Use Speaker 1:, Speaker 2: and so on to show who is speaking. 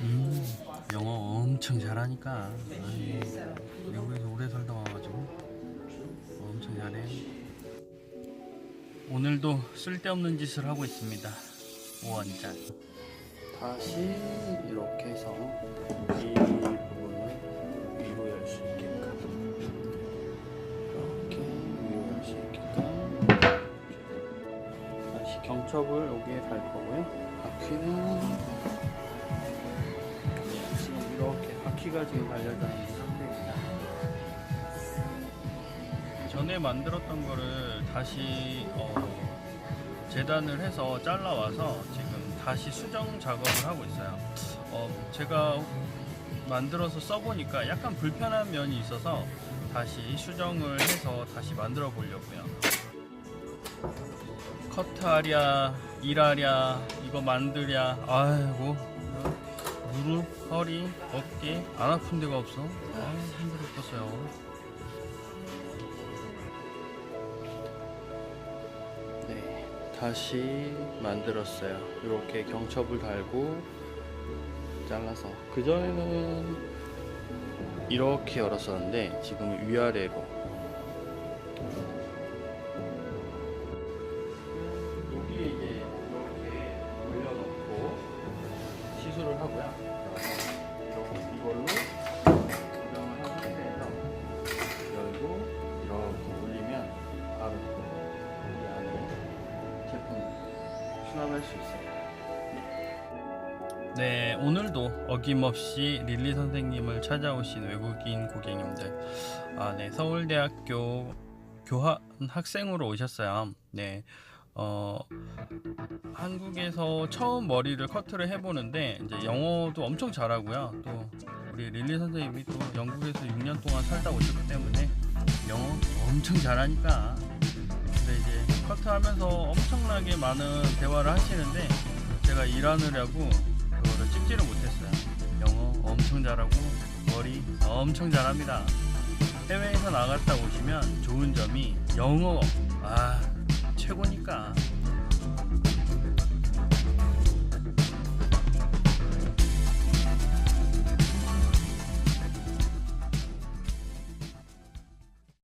Speaker 1: 음, 영어 엄청 잘하니까 아이, 미국에서 오래 살다 와가지고 엄청 잘해. 오늘도 쓸데없는 짓을 하고 있습니다. 오원장. 다시 이렇게 해서 이 부분을 위로 열 수 있게끔 이렇게 위로 열 수 있게끔 다시 경첩을 여기에 달 거고요. 바퀴는 바퀴가 지금 달려져 있는 상태입니다. 전에 만들었던 거를 다시 어, 재단을 해서 잘라와서 지금 다시 수정 작업을 하고 있어요. 어, 제가 만들어서 써보니까 약간 불편한 면이 있어서 다시 수정을 해서 다시 만들어 보려고요. 커트하랴, 일하랴, 이거 만들랴, 아이고 무릎, 허리, 어깨 안 아픈 데가 없어. 아 힘들어 죽겠어요. 네, 다시 만들었어요. 이렇게 경첩을 달고 잘라서 그 전에는 이렇게 열었었는데 지금은 위아래로. 시술을 하고요. 이걸로 고정을 한 상태에서 열고 이렇게 올리면 바로 이 안에 제품 수납할 수 있어요. 네, 오늘도 어김없이 릴리 선생님을 찾아오신 외국인 고객님들, 아, 네, 서울대학교 교환 학생으로 오셨어요. 네, 어, 한국에서 처음 머리를 커트를 해보는데 이제 영어도 엄청 잘하고요. 또 우리 릴리 선생님이 또 영국에서 6년 동안 살다 오셨기 때문에 영어 엄청 잘하니까 근데 이제 커트하면서 엄청나게 많은 대화를 하시는데 제가 일하느라고 그거를 찍지를 못했어요. 영어 엄청 잘하고 머리 엄청 잘합니다. 해외에서 나갔다 오시면 좋은 점이 영어 아 최고니까